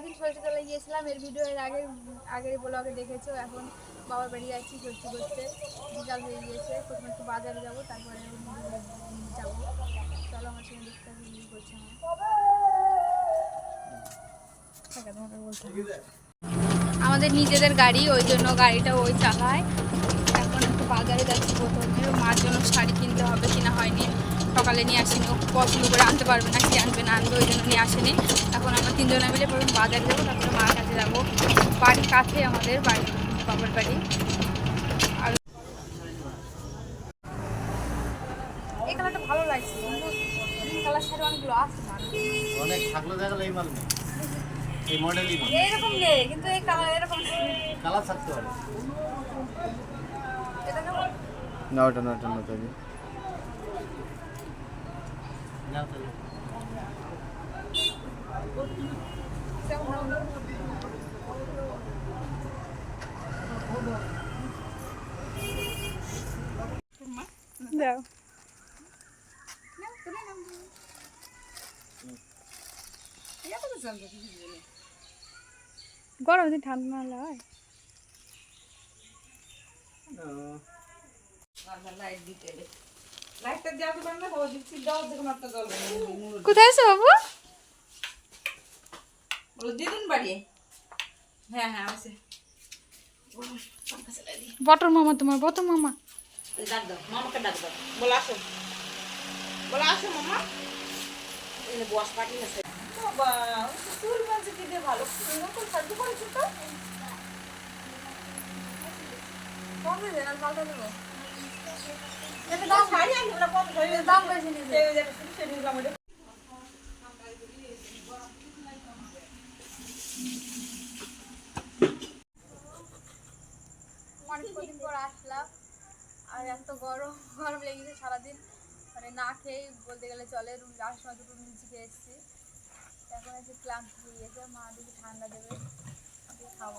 সারাদিন সরষে তলায় গিয়েছিলাম এর ভিডিও এর আগে আগের ব্লগে দেখেছ, এখন বাবার বাড়ি যাচ্ছি সত্যি করতে বিকাল হয়ে গিয়েছে, প্রথমে একটু বাজারে যাব, তারপরে যাব। চলো, আমার সঙ্গে দেখতে হবে কি করছে। আমাদের নিজেদের গাড়ি, ওই জন্য গাড়িটা ওই চালায়। এখন একটু বাজারে যাচ্ছি প্রথমে, মার জন্য শাড়ি কিনতে হবে, কিনা হয়নি। সকালে নিয়ে আসেনি ও পছন্দ করে আনতে পারবে না কি আনবে না আনবে ওই জন্য নিয়ে আসেনি। এখন আমরা তিনজনে মিলে প্রথম বাজারে যাব তারপরে মার কাছে যাব। বাড়ির কাছে আমাদের বাড়ি বাবার বাড়ি। আর এই কালারটা ভালো লাগছে কালার শাড়ি অনেকগুলো আছে না অনেক থাকলে দেখা গেল এই মাল নেই এই মডেলই নেই এইরকম নেই কিন্তু এই কালার এরকম কালার থাকতে পারে এটা কেমন না ওটা না ওটা না তবে নাও তাহলে। দাও গরম দিন ঠান্ডা না হলে হয় লাইটটা কোথায় আছো বাবু? দিদুন বাড়ি। হ্যাঁ হ্যাঁ আছে। বটর মামা তোমার বটর মামা। ডাক দাও মামাকে ডাক দাও। বলো আসো। বলো আসো মামা। বস পাটি আছে। বাবা চুল বাজে দিতে ভালো সাজু করেছ তো? দেন আর পাল্টা দেবো? আর এত গরম গরম লেগেছে সারাদিন। মানে না খেয়ে বলতে গেলে চলে, রুম সময় দুটো লুচি খেয়ে এসেছি। এখন একটু ক্লান্ত মা দেখি ঠান্ডা দেবে খাব।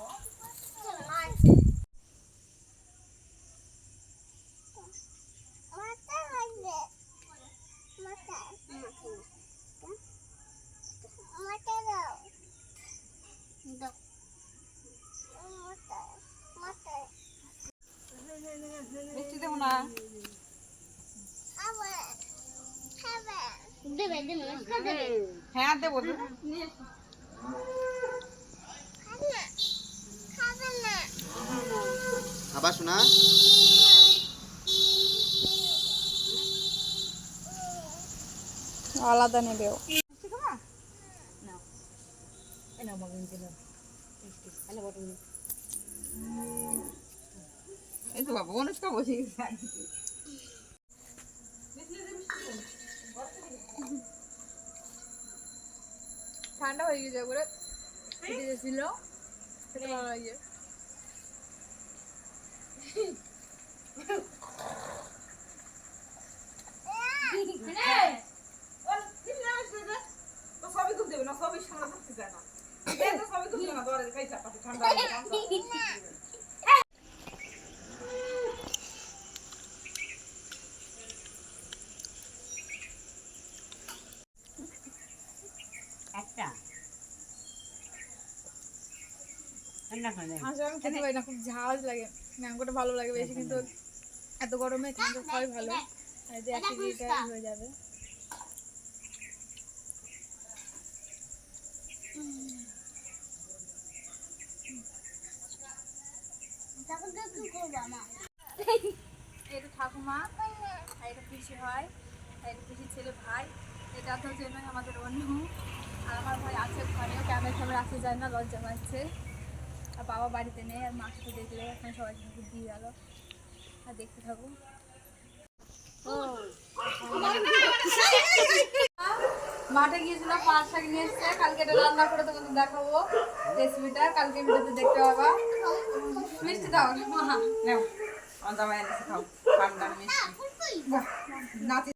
মিষ্টি দেবো না হ্যাঁ দেবো শোনা? আলাদা নেবেও। এই নাও মগিন দিল মিষ্টি হ্যালো বটন এই তো বাবা অনুষ্কা বসে গেছে ঠান্ডা হয়ে গেছে করে ফেটে গেছিল খেতে ভালো লাগে। সবই খুব দেবে না সবই সামনে থাকতে যায় না সবই খুব দেবে না দরে খাই চাপাতে ঠান্ডা আসলে আমি খেতে পারি না খুব ঝাল লাগে। ম্যাঙ্গোটা ভালো লাগে বেশি কিন্তু এত গরমে ঠান্ডা খাওয়াই ভালো। আর যে অ্যাসিডিটা হয়ে যাবে। এটা ঠাকুমা এটা পিসি হয় আর এটা পিসির ছেলে ভাই এটা তো আমাদের অন্য আর আমার ভাই আছে ঘরেও ক্যামেরা ক্যামেরা আসতে যায় না লজ্জা পাচ্ছে। আর বাবা বাড়িতে নেই আর মাকে তো দেখলে এখন সবাই কিন্তু দিয়ে গেল। আর দেখতে থাকো। মাঠে গিয়েছিলাম পাঁচ শাক নিয়ে এসছে। কালকে এটা রান্না করে তোমাদের দেখাবো রেসিপিটা কালকে ভিডিওতে দেখতে পাবা। মিষ্টি দাও। মা নাও। আমার জামাই এনেছে খাও। ঠান্ডা মিষ্টি। নাতি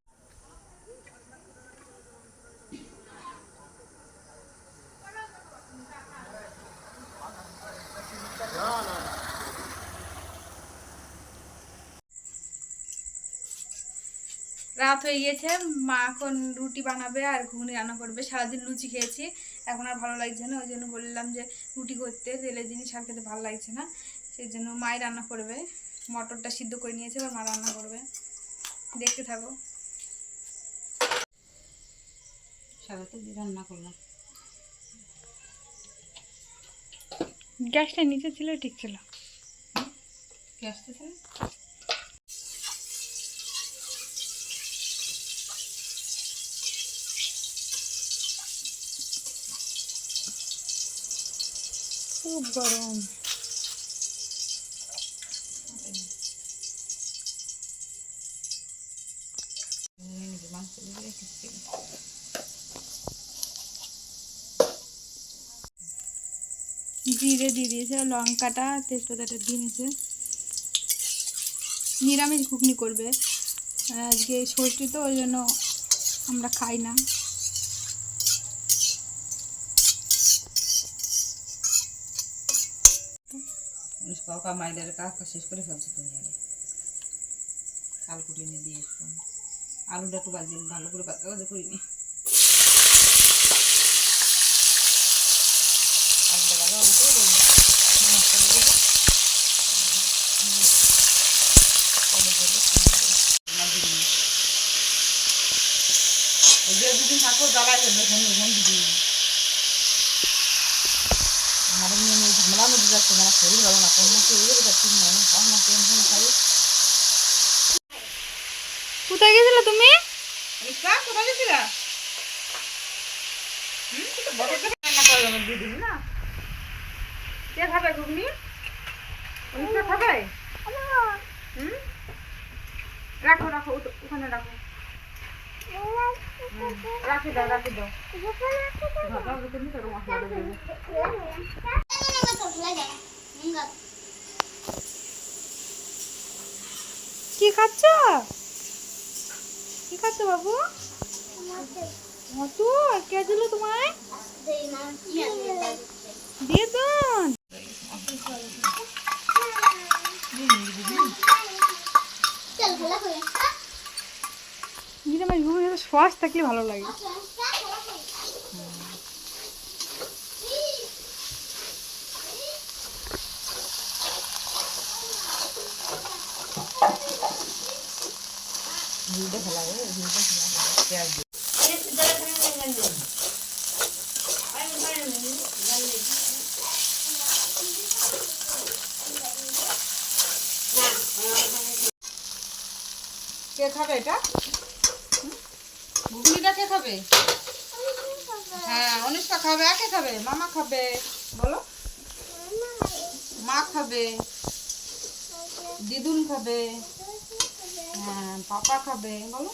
রাত হয়ে গিয়েছে মা এখন রুটি বানাবে আর ঘুগনি রান্না করবে। সারাদিন লুচি খেয়েছি এখন আর ভালো লাগছে না ওই জন্য বললাম যে রুটি করতে তেলের জিনিস আর খেতে ভালো লাগছে না। সেই জন্য মাই রান্না করবে মটরটা সিদ্ধ করে নিয়েছে এবার মা রান্না করবে। দেখতে থাকো। সারাতে রান্না করলাম। গ্যাসটা নিচে ছিল ঠিক ছিল। কে আসতেছে খুব গরম। জিরে দিয়ে দিয়েছে, লঙ্কাটা, তেজপাতাটা দিয়ে নিয়েছে নিরামিষ ঘুগনি করবে। আজকে ষষ্ঠী তো, ওই জন্য আমরা খাই না। কাকা মাইদের কাজ শেষ করে ফেলছে তুমি জানি চাল কুটি নিয়ে দিয়ে এসো। আলুটা একটু বাজি ভালো করে বাজা বাজা করে দিদিনি। থাকো জ্বালাই ফেলবে ফোন ফোন দিদি আমার মেয়ে যাচ্ছে না আমার শরীর ভালো না কোন মাসে এই যাচ্ছি না আমার টেনশন খাই কোথায় গেছিলে তুমি কোথায় গেছিলা না খাবে ঘুগনি খাবে হুম রাখো রাখো ওখানে রাখো রাখি দাও রাখি দাও ভাজা বুঝে নি তোর মশলাটা দেবো কি খাচ্ছ? কি খাচ্ছ বাবু? মতো কে দিল তোমায়? দিয়ে দান। সস থাকলে ভালো লাগে। ঝুলটা ফেলা ঝুলটা ফেলা পেঁয়াজ কে খাবে এটা? ঘুগনিটা কে খাবে? হ্যাঁ অনুষ্কা খাবে, আর কে খাবে? মামা খাবে, বলো। মা খাবে, দিদুন খাবে। হ্যাঁ পাপা খাবে বলো।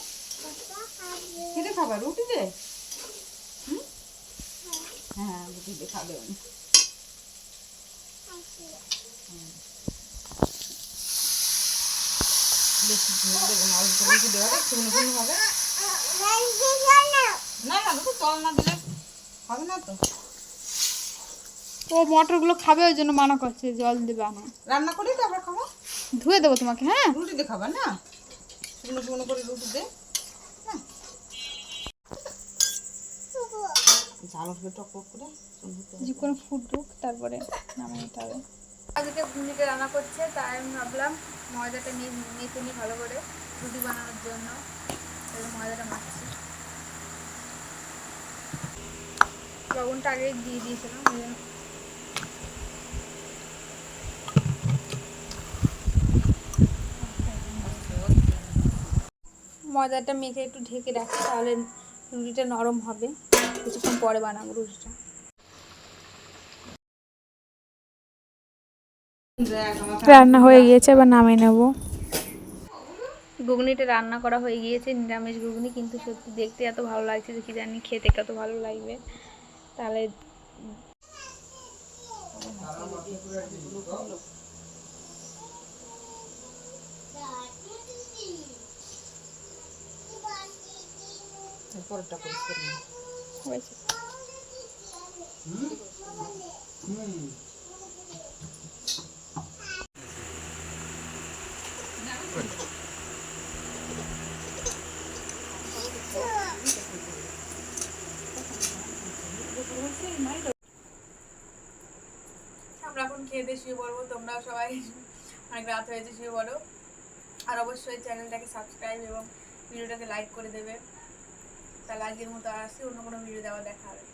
খেতে খাবে রুটি দে? হ্যাঁ রুটি দিয়ে খাবে উনি। বেশি ঝোল দেবো না অল্প রুটি দেওয়া হবে শুকনো শুকনো হবে। না না দুটো জল না দিলে হবে না তো। ও মটরগুলো খাবে ওই জন্য মানা করছে জল দেবে না রান্না করি তারপর খাব? ধুয়ে দেবো তোমাকে হ্যাঁ? রুটি দিয়ে খাবার না? শুকনো শুকনো করে রুটি দে। হ্যাঁ। ঝাল হবে টক টক করে। যে কোনো ফুটুক তারপরে নামিয়ে নিতে হবে। আজকে ঘুগনিটা রান্না করছে তাই আমি ভাবলাম ময়দাটা নিয়ে মেখে নিই ভালো করে রুটি বানানোর জন্য। ময়দাটা মাখছি। লবণটা আগে দিয়ে দিয়েছিলাম ময়দাটা মেখে একটু ঢেকে রাখি তাহলে রুটিটা নরম হবে। কিছুক্ষণ পরে বানাবো রুটিটা। রান্না হয়ে গিয়েছে এবার নামিয়ে নেব। ঘুগনিটা রান্না করা হয়ে গিয়েছে নিরামিষ ঘুগনি কিন্তু সত্যি দেখতে এত ভালো লাগছে যে কি জানি খেতে কত ভালো লাগবে। তাহলে পরোটা পরিষ্কার আমরা এখন খেয়ে দিয়ে শুয়ে পড়ব তোমরা সবাই অনেক রাত হয়েছে শুয়ে পড়ো। আর অবশ্যই চ্যানেলটাকে সাবস্ক্রাইব এবং ভিডিওটাকে লাইক করে দেবে। তাহলে আজকের মতো আসছি অন্য কোনো ভিডিও দেওয়া দেখা হবে।